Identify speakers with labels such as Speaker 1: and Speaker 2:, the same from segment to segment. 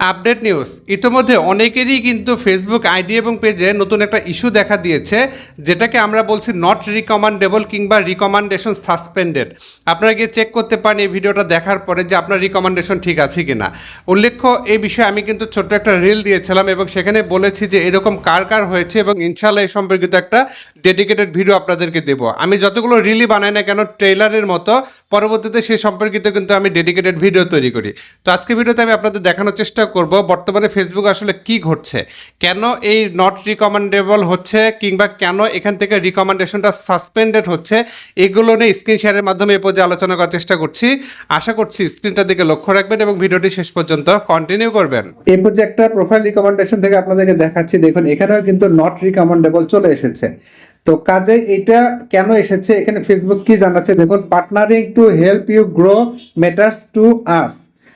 Speaker 1: Update news. ইতোমধ্যে অনেকেরই কিন্তু ফেসবুক আইডি এবং পেজে নতুন একটা ইস্যু দেখা দিয়েছে, যেটাকে আমরা বলছি নট রিকমান্ডেবল কিংবা রিকমান্ডেশন সাসপেন্ডেড আপনারা গিয়ে চেক করতে পারেন এই ভিডিওটা দেখার পরে যে আপনার রিকমান্ডেশন ঠিক আছে কি না উল্লেখ্য এই বিষয়ে আমি কিন্তু ছোট্ট একটা রিল দিয়েছিলাম এবং সেখানে বলেছি যে এরকম কার কার হয়েছে এবং ইনশাল্লাহ এই সম্পর্কিত একটা ডেডিকেটেড ভিডিও আপনাদেরকে দেবো। আমি যতগুলো রিলি বানাই না কেন ট্রেলারের মতো পরবর্তীতে সে সম্পর্কিত কিন্তু আমি ডেডিকেটেড ভিডিও তৈরি করি। তো আজকে ভিডিওতে আমি আপনাদের দেখানোর চেষ্টা করব, বর্তমানে ফেসবুক আসলে কি ঘটছে, কেন এই নট রিকমেন্ডেবল হচ্ছে, কিংবা কেন এখান থেকে রিকমেন্ডেশনটা সাসপেন্ডেড হচ্ছে, এগুলো নিয়ে স্ক্রিন শেয়ারের মাধ্যমে এ পর্যায়ে আলোচনা করার চেষ্টা করছি। আশা করছি স্ক্রিনটার দিকে লক্ষ্য রাখবেন এবং ভিডিওটি শেষ পর্যন্ত কন্টিনিউ করবেন।
Speaker 2: এই পর্যায়ে একটা প্রোফাইল রিকমেন্ডেশন থেকে আপনাদেরকে দেখাচ্ছি, দেখুন, এখানেও কিন্তু নট রিকমেন্ডেবল চলে এসেছে। তো কাজে এটা কেন এসেছে? এখানে ফেসবুক কি জানাচ্ছে? দেখুন partnering to help you grow matters to us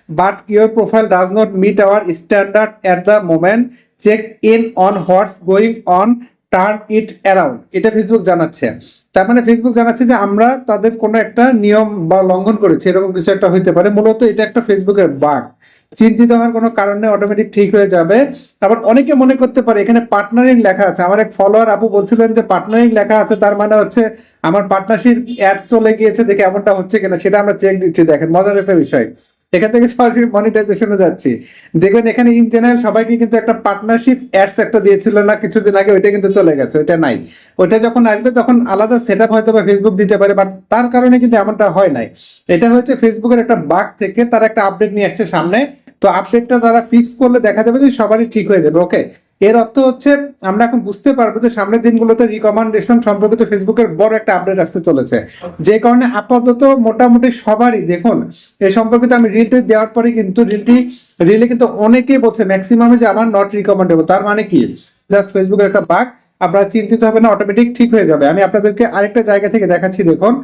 Speaker 2: but your profile does not meet our standard at the moment check in on what's going on turn it around এটা ফেসবুক জানাচ্ছে। তার মানে ফেসবুক জানাচ্ছে যে আমরা তাদের কোনো একটা নিয়ম বা লঙ্ঘন করেছি, এরকম কিছু একটা হইতে পারে। মূলত এটা একটা ফেসবুকের বাঘ চিন্তিত হওয়ার কোনো কারণে অটোমেটিক ঠিক হয়ে যাবে। আবার অনেকে মনে করতে পারে, এখানে পার্টনারিং লেখা আছে। আমার এক ফলোয়ার আপু বলছিলেন যে পার্টনারিং লেখা আছে, তার মানে হচ্ছে আমার পার্টনারশিপ অ্যাড চলে গিয়েছে, দেখে এমনটা হচ্ছে কিনা, সেটা আমরা চেক দিচ্ছি। দেখেন, মজার একটা বিষয়। এখান থেকে সরাসরি মনিটাইজেশনে যাচ্ছি। দেখবেন এখানে ইন জেনারেল সবাইকে কিন্তু একটা পার্টনারশিপ অ্যাডস একটা দিয়েছিল না কিছুদিন আগে, ওইটা কিন্তু চলে গেছে, ওইটা নাই। ওইটা যখন আসবে তখন আলাদা সেট আপ হয়তো বা ফেসবুক দিতে পারে বাট তার কারণে কিন্তু এমনটা হয় নাই। এটা হচ্ছে ফেসবুকের একটা বাঘ থেকে তার একটা আপডেট নিয়ে আসছে সামনে। তো আপডেটটা তারা ফিক্স করলে দেখা যাবে যে সবারই ঠিক হয়ে যাবে ওকে এর অর্থ হচ্ছে আমরা এখন বুঝতে পারব যে সামনের দিনগুলোতে রিকমেন্ডেশন সম্পর্কিত ফেসবুকের বড় একটা আপডেট আসতে চলেছে। যে কারণে আপাতত মোটামুটি সবারই, দেখুন, এ সম্পর্কিত আমি রিলটি দেওয়ার পরে কিন্তু রিলটি রিলে কিন্তু অনেকেই বলছে ম্যাক্সিমামে যে আমার নট রিকমেন্ডেবল তার মানে কি? জাস্ট ফেসবুকের একটা বাগ আপনারা চিন্তিত হবে না অটোমেটিক ঠিক হয়ে যাবে। আমি আপনাদেরকে আরেকটা জায়গা থেকে দেখাচ্ছি, দেখুন।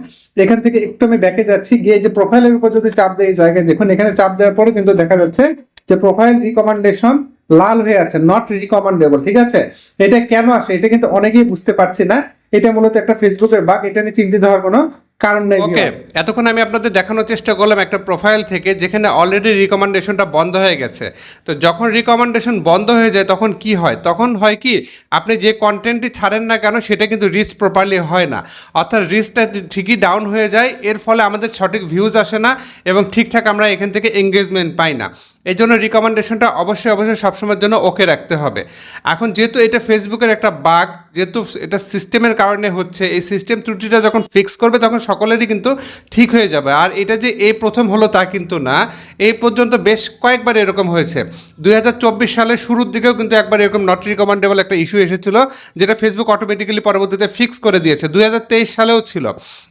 Speaker 2: এখান থেকে একটু আমি ব্যাকে যাচ্ছি, গিয়ে যে প্রোফাইলের উপর যদি চাপ দেয় এই জায়গায়, দেখুন, এখানে চাপ দেওয়ার পরে কিন্তু দেখা যাচ্ছে যে প্রোফাইল রিকমেন্ডেশন লাল হয়ে আছে নট রিকমেন্ডেবল ঠিক আছে? এটা কেন আসে? এটা কিন্তু অনেকেই বুঝতে পারছি না। এটা মূলত একটা ফেসবুকের বাঘ এটা নিয়ে চিন্তিত হওয়ার কোনো কারণ নেই
Speaker 1: ওকে এতক্ষণ আমি আপনাদের দেখানোর চেষ্টা করলাম একটা প্রোফাইল থেকে যেখানে অলরেডি রিকমেন্ডেশনটা বন্ধ হয়ে গেছে। তো যখন রিকমেন্ডেশন বন্ধ হয়ে যায় তখন কি হয়? তখন হয় কি আপনি যে কন্টেন্টটি ছাড়েন না কেন সেটা কিন্তু রিচ প্রপারলি হয় না। অর্থাৎ রিচটা ঠিকই ডাউন হয়ে যায় এর ফলে আমাদের সঠিক ভিউজ আসে না এবং ঠিকঠাক আমরা এখান থেকে এঙ্গেজমেন্ট পাই না। এই জন্য রিকমেন্ডেশনটা অবশ্যই অবশ্যই সবসময়ের জন্য ওকে রাখতে হবে। এখন যেহেতু এটা ফেসবুকের একটা বাগ যেহেতু এটা সিস্টেমের কারণে হচ্ছে, এই সিস্টেম ত্রুটিটা যখন ফিক্স করবে তখন সকলেরই কিন্তু ঠিক হয়ে যাবে। আর এটা যে এই প্রথম হলো তা কিন্তু না। এই পর্যন্ত বেশ কয়েকবার এরকম হয়েছে। দুই সালের শুরুর দিকেও কিন্তু একবার এরকম নট রিকমেন্ডেবল একটা ইস্যু এসেছিল, যেটা ফেসবুক অটোমেটিক্যালি পরবর্তীতে ফিক্স করে দিয়েছে। দুই হাজার তেইশ সালেও ছিল।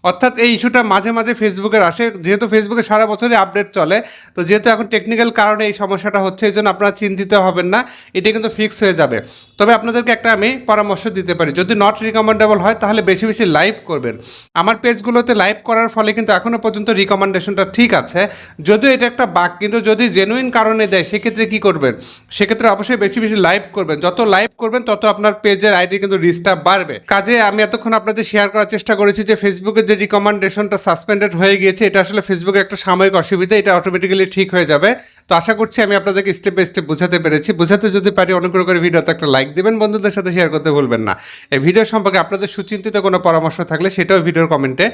Speaker 1: অর্থাৎ এই ইস্যুটা মাঝে মাঝে ফেসবুকের আসে। যেহেতু ফেসবুকে সারা বছরই আপডেট চলে, তো যেহেতু এখন টেকনিক্যাল কারণে এই সমস্যাটা হচ্ছে, এই জন্য আপনারা চিন্তিত হবেন না। এটা কিন্তু ফিক্স হয়ে যাবে। তবে আপনাদেরকে একটা আমি পরামর্শ দিতে পারি, যদি নট রিকমেন্ডেবল হয়, তাহলে বেশি বেশি লাইভ করবেন। আমার পেজগুলোতে লাইভ করার ফলে কিন্তু এখনও পর্যন্ত রিকমেন্ডেশনটা ঠিক আছে। যদিও এটা একটা বাক, কিন্তু যদি জেনুইন কারণে দেয়, সেক্ষেত্রে কি করবেন? সেক্ষেত্রে অবশ্যই বেশি বেশি লাইভ করবেন। যত লাইভ করবেন, তত আপনার পেজের আইডি কিন্তু রিচটা বাড়বে। কাজে আমি এতক্ষণ আপনাদের শেয়ার করার চেষ্টা করেছি যে ফেসবুকের যে রিকমেন্ডেশনটা সাসপেন্ডেড হয়ে গিয়েছে, এটা আসলে ফেসবুকে একটা সাময়িক অসুবিধা, এটা অটোমেটিক্যালি ঠিক হয়ে যাবে। তো আশা করছি, আমি আপনাদেরকে স্টেপ বাই স্টেপ বোঝাতে পেরেছি। বোঝাতে যদি পারি, অনুগ্রহ করে ভিডিওতে একটা লাইক দেবেন, বন্ধুদের সাথে শেয়ার করতে ভুলবেন না। এই ভিডিও সম্পর্কে আপনাদের সুচিন্তিত কোনো পরামর্শ থাকলে সেটাও ভিডিওর কমেন্টে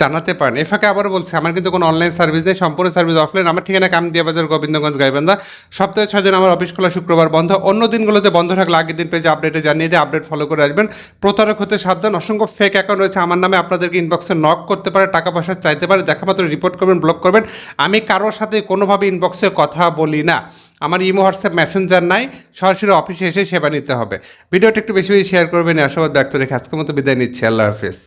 Speaker 1: জানাতে পারেন। এ ফাঁকে আবারও বলছি, আমার কিন্তু কোনো অনলাইন সার্ভিস নেই, সম্পূর্ণ সার্ভিস অফলাইন আমার ঠিকানা কামদিয়া বাজার গোবিন্দগঞ্জ, গাইবান্ধা। সপ্তাহে ছয় দিন আমার অফিস খোলা, শুক্রবার বন্ধ। অন্য দিনগুলোতে বন্ধ থাকলে আগের দিন পেজে আপডেটে জানিয়ে দিয়ে আপডেট ফলো করে আসবেন। প্রতারক হতে সাবধান। অসংখ্য ফেক অ্যাকাউন্ট রয়েছে। আমার নামে আপনাদেরকে ইনবক্সে নক করতে পারে, টাকা পয়সা চাইতে পারে, দেখা মাত্র রিপোর্ট করবেন ব্লক করবেন। আমি কারোর সাথে কোনোভাবে ইনবক্সে কথা বলি না, আমার ইমো হোয়াটসঅ্যাপ মেসেঞ্জার নাই, সরাসরি অফিসে এসে সেবা নিতে হবে। ভিডিওটা একটু বেশি বেশি শেয়ার করবেন, আশাবাদ ব্যক্ত রেখে আজকের মতো বিদায় নিচ্ছি, আল্লাহ হাফিজ।